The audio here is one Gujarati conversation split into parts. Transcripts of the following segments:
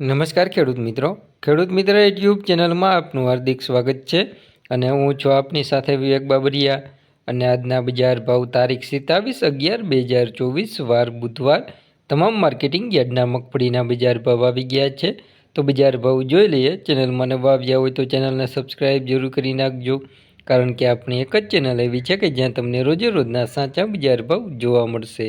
નમસ્કાર ખેડૂત મિત્રો. ખેડૂત મિત્ર યુટ્યુબ ચેનલમાં આપનું હાર્દિક સ્વાગત છે અને હું છું આપની સાથે વિવેક બાબરિયા. અને આજના બજાર ભાવ તારીખ સિત્તાવીસ અગિયાર બે હજાર ચોવીસ વાર બુધવાર તમામ માર્કેટિંગ યાર્ડના મગફળીના બજાર ભાવ આવી ગયા છે. તો બજાર ભાવ જોઈ લઈએ. ચેનલમાં નવા આવ્યા હોય તો ચેનલને સબસ્ક્રાઈબ જરૂર કરી નાખજો. કારણ કે આપણી એક જ ચેનલ એવી છે કે જ્યાં તમને રોજે રોજના સાચા બજાર ભાવ જોવા મળશે.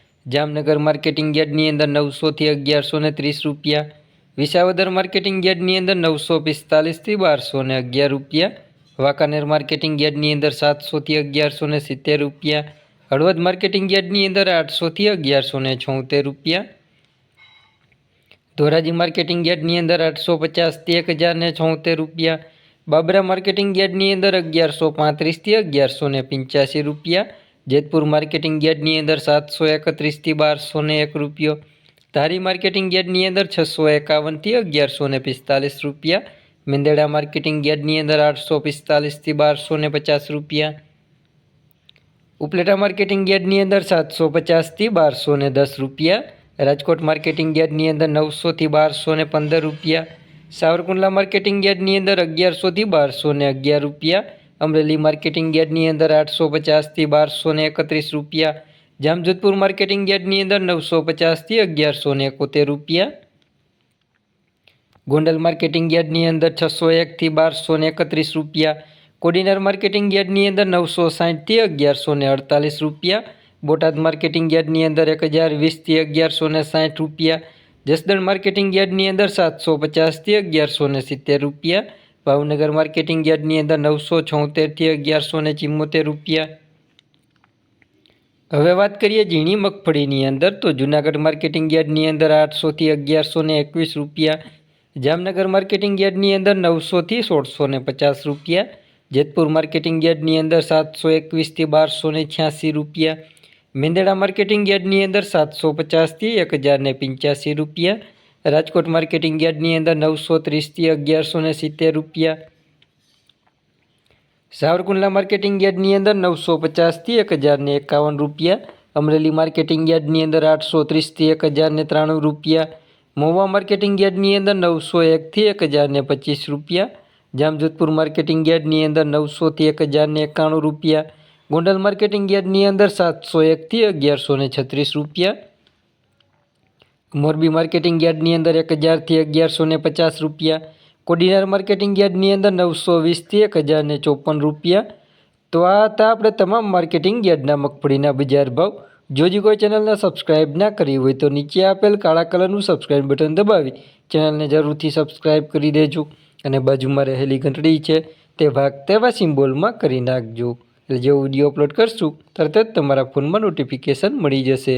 જામનગર માર્કેટિંગ યાર્ડની અંદર નવસોથી અગિયારસો ને ત્રીસ રૂપિયા, વિસાવદર માર્કેટિંગ યાર્ડની અંદર નવસો પિસ્તાલીસથી બારસો ને અગિયાર રૂપિયા, વાંકાનેર માર્કેટિંગ યાર્ડની અંદર સાતસોથી અગિયારસો ને સિત્તેર રૂપિયા, હળવદ માર્કેટિંગ યાર્ડની અંદર આઠસોથી અગિયારસો ને છોતેર રૂપિયા, ધોરાજી માર્કેટિંગ યાર્ડની અંદર આઠસો પચાસથી એક હજાર ને છોતેર રૂપિયા, બાબરા માર્કેટિંગ યાર્ડની અંદર અગિયારસો પાંત્રીસથી અગિયારસો ને પંચ્યાસી રૂપિયા જેતપુર માર્કેટિંગ યાર્ડની અંદર સાતસો એકત્રીસથી બારસો ને એક રૂપિયો, ધારી માર્કેટિંગ યાર્ડની અંદર છસો એકાવનથી અગિયારસો ને પિસ્તાલીસ રૂપિયા, મિંદેડા માર્કેટિંગ યાર્ડની અંદર આઠસો પિસ્તાલીસથી બારસો ને પચાસ રૂપિયા, ઉપલેટા માર્કેટિંગ યાર્ડની અંદર સાતસો પચાસથી બારસો ને દસ રૂપિયા, રાજકોટ માર્કેટિંગ યાર્ડની અંદર નવસોથી બારસો ને પંદર રૂપિયા, સાવરકુંડલા માર્કેટિંગ યાર્ડની અંદર અગિયારસોથી બારસો ને અગિયાર રૂપિયા અમરેલી માર્કેટિંગ યાર્ડની અંદર આઠસો પચાસથી બારસો ને એકત્રીસ રૂપિયા. જામજોધપુર માર્કેટિંગ યાર્ડની અંદર નવસો પચાસથી અગિયારસો ને એકોતેર રૂપિયા. ગોંડલ માર્કેટિંગ યાર્ડની અંદર છસો એકથી બારસો ને એકત્રીસ રૂપિયા. કોડીનાર માર્કેટિંગ યાર્ડની અંદર નવસો સાઠથી અગિયારસો ને અડતાલીસ રૂપિયા. બોટાદ માર્કેટિંગ યાર્ડની અંદર એક હજાર વીસથી અગિયારસો ને સાઠ રૂપિયા. જસદણ માર્કેટિંગ યાર્ડની અંદર સાતસો પચાસથી અગિયારસો ને સિત્તેર રૂપિયા. ભાવનગર માર્કેટિંગ યાર્ડની અંદર નવસો છોતેરથી અગિયારસો ને ચિમ્મોતેર રૂપિયા. હવે વાત કરીએ ઝીણી મગફળીની અંદર, તો જુનાગઢ માર્કેટિંગ યાર્ડની અંદર આઠસોથી અગિયારસો ને એકવીસ રૂપિયા. જામનગર માર્કેટિંગ યાર્ડની અંદર નવસોથી સોળસો ને પચાસ રૂપિયા. જેતપુર માર્કેટિંગ યાર્ડની અંદર સાતસો એકવીસથી બારસો ને છ્યાસી રૂપિયા. મેંદેડા માર્કેટિંગ યાર્ડની અંદર સાતસો પચાસથી એક હજારને પંચ્યાસી રૂપિયા. રાજકોટ માર્કેટિંગ યાર્ડની અંદર નવસો ત્રીસથી અગિયારસો ને સિત્તેર રૂપિયા. સાવરકુંડલા માર્કેટિંગ યાર્ડની અંદર નવસો પચાસથી એક હજારને એકાવન રૂપિયા. અમરેલી માર્કેટિંગ યાર્ડની અંદર આઠસો ત્રીસથી એક હજારને ત્રાણું રૂપિયા. મહુવા માર્કેટિંગ યાર્ડની અંદર નવસો એકથી એક હજારને પચીસ રૂપિયા. જામજોધપુર માર્કેટિંગ યાર્ડની અંદર નવસોથી એક હજારને એકાણું રૂપિયા. ગોંડલ માર્કેટિંગ યાર્ડની અંદર સાતસો એકથી અગિયારસો છત્રીસ રૂપિયા. મોરબી માર્કેટિંગ યાર્ડની અંદર એક હજારથી અગિયારસો ને પચાસ રૂપિયા, કોડીનાર માર્કેટિંગ યાર્ડની અંદર નવસો વીસથી એક હજાર ને ચોપન રૂપિયા. તો આ હતા આપણે તમામ માર્કેટિંગ યાર્ડના મગફળીના બજાર ભાવ. જો કોઈ ચેનલને સબસ્ક્રાઇબ ના કરી હોય તો નીચે આપેલ કાળા કલરનું સબસ્ક્રાઇબ બટન દબાવી ચેનલને જરૂરથી સબસ્ક્રાઇબ કરી દેજો અને બાજુમાં રહેલી ઘંટડી છે તે ભાગ તેવા સિમ્બોલમાં કરી નાખજો. એટલે જેવો વીડિયો અપલોડ કરશું, તરત જ તમારા ફોનમાં નોટિફિકેશન મળી જશે.